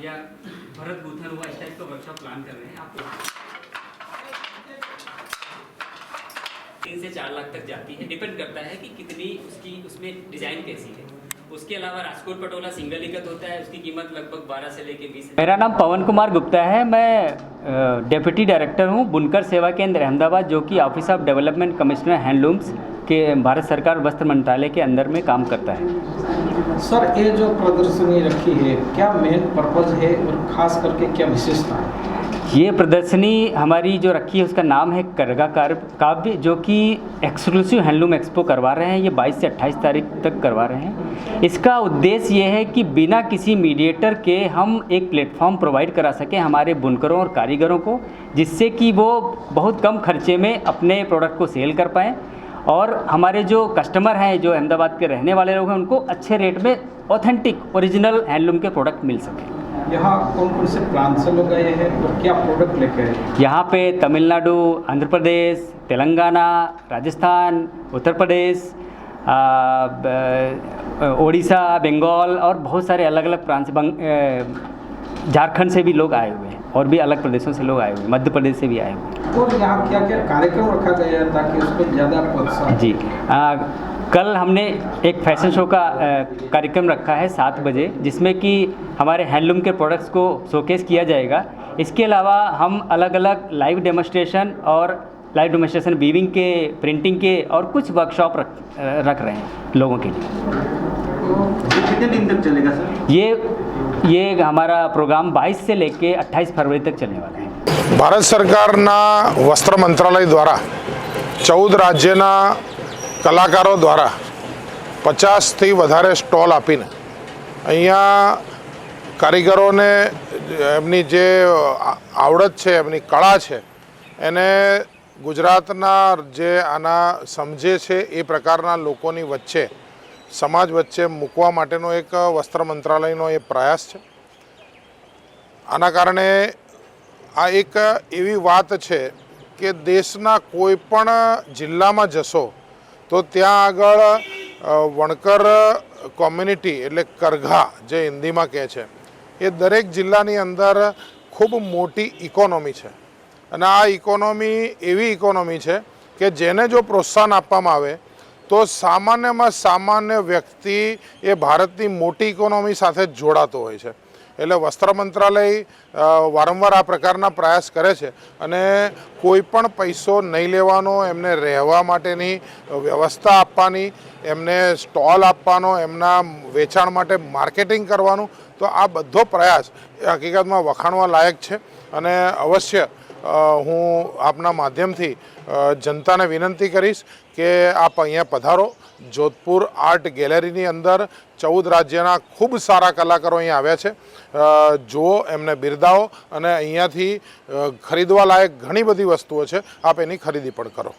या भरत गुथर हुआ, इस टाइप का वर्कशॉप प्लान कर रहे हैं आपको तीन से चार लाख तक जाती है। डिपेंड करता है कि कितनी उसकी, उसमें डिज़ाइन कैसी है। उसके अलावा राजकोट पटोला सिंगल इकत होता है, उसकी कीमत लगभग 12 से लेके 20 मेरा नाम पवन कुमार गुप्ता है। मैं डेप्यूटी डायरेक्टर हूँ, बुनकर सेवा केंद्र, अहमदाबाद, जो कि office of development commissioner handlooms के भारत सरकार वस्त्र मंत्रालय के अंदर में काम करता है। सर ये जो प्रदर्शनी रखी है क्या मेन पर्पज है और खास करके क्या विशेषता है? ये प्रदर्शनी हमारी जो रखी है उसका नाम है करगा कार- काव्य जो कि एक्सक्लूसिव हैंडलूम एक्सपो करवा रहे हैं ये 22 से 28 तारीख तक करवा रहे हैं। इसका उद्देश्य ये है कि बिना किसी मीडिएटर के हम एक प्लेटफॉर्म प्रोवाइड करा सकें हमारे बुनकरों और कारीगरों को जिससे कि वो बहुत कम खर्चे में अपने प्रोडक्ट को सेल कर पाएँ। और हमारे जो कस्टमर हैं जो अहमदाबाद के रहने वाले लोग हैं उनको अच्छे रेट में ऑथेंटिक ओरिजिनल हैंडलूम के प्रोडक्ट मिल सकें यहाँ कौन कौन से प्रांत से लोग आए हैं और क्या प्रोडक्ट लेके आए हैं? यहाँ पे तमिलनाडु आंध्र प्रदेश तेलंगाना राजस्थान उत्तर प्रदेश उड़ीसा बंगाल और बहुत सारे अलग अलग प्रांत से झारखंड से भी लोग आए हुए हैं और भी अलग प्रदेशों से लोग आए हुए मध्य प्रदेश से भी आए हुए हैं। और यहाँ क्या क्या कार्यक्रम रखा गया है ताकि उसमें ज़्यादा प्रोत्साहन जी आ, कल हमने एक फ़ैशन शो का कार्यक्रम रखा है सात बजे जिसमें कि हमारे हैंडलूम के प्रोडक्ट्स को शोकेस किया जाएगा। इसके अलावा हम अलग अलग लाइव डेमोस्ट्रेशन और लाइव डेमोस्ट्रेशन वीविंग के प्रिंटिंग के और कुछ वर्कशॉप रख रख रहे हैं लोगों के लिए। कितने दिन तक चलेगा सर? ये ये हमारा प्रोग्राम 22 से लेके 28 फरवरी तक चलने वाला है ભારત સરકારના વસ્ત્ર મંત્રાલય દ્વારા ચૌદ રાજ્યના કલાકારો દ્વારા પચાસથી વધારે સ્ટોલ આપીને અહીંયા કારીગરોને એમની જે આવડત છે એમની કળા છે એને ગુજરાતના જે આના સમજે છે એ પ્રકારના લોકોની વચ્ચે સમાજ વચ્ચે મૂકવા માટેનો એક વસ્ત્ર મંત્રાલયનો એ પ્રયાસ છે. આના કારણે આ એક એવી વાત છે કે દેશના કોઈ પણ જિલ્લામાં જશો, તો ત્યાં આગળ વણકર કોમ્યુનિટી એટલે કરઘા જે હિન્દીમાં કહે છે, એ દરેક જિલ્લાની અંદર ખૂબ મોટી ઇકોનોમી છે. અને આ ઇકોનોમી એવી ઇકોનોમી છે કે જેને જો પ્રોત્સાહન આપવામાં આવે તો સામાન્યમાં સામાન્ય વ્યક્તિ એ ભારતની મોટી ઇકોનોમી સાથે જોડાતો હોય છે. એટલે વસ્ત્ર મંત્રાલય વારંવાર આ પ્રકારના પ્રયાસ કરે છે અને કોઈ પણ પૈસો નહીં લેવાનો, એમને રહેવા માટેની વ્યવસ્થા આપવાની, એમને સ્ટોલ આપવાનો, એમના વેચાણ માટે માર્કેટિંગ કરવાનું, તો આ બધો પ્રયાસ હકીકતમાં વખાણવા લાયક છે. અને અવશ્ય હું આપના માધ્યમથી જનતાને વિનંતી કરીશ કે આપ અહીંયા પધારો. જોધપુર આર્ટ ગેલેરીની અંદર ચૌદ રાજ્યના ખૂબ સારા કલાકારો અહીંયા આવ્યા છે. જુઓ એમને બિરદાવો અને અહીંયાથી ખરીદવા લાયક ઘણી બધી વસ્તુઓ છે. આપ એની ખરીદી પણ કરો.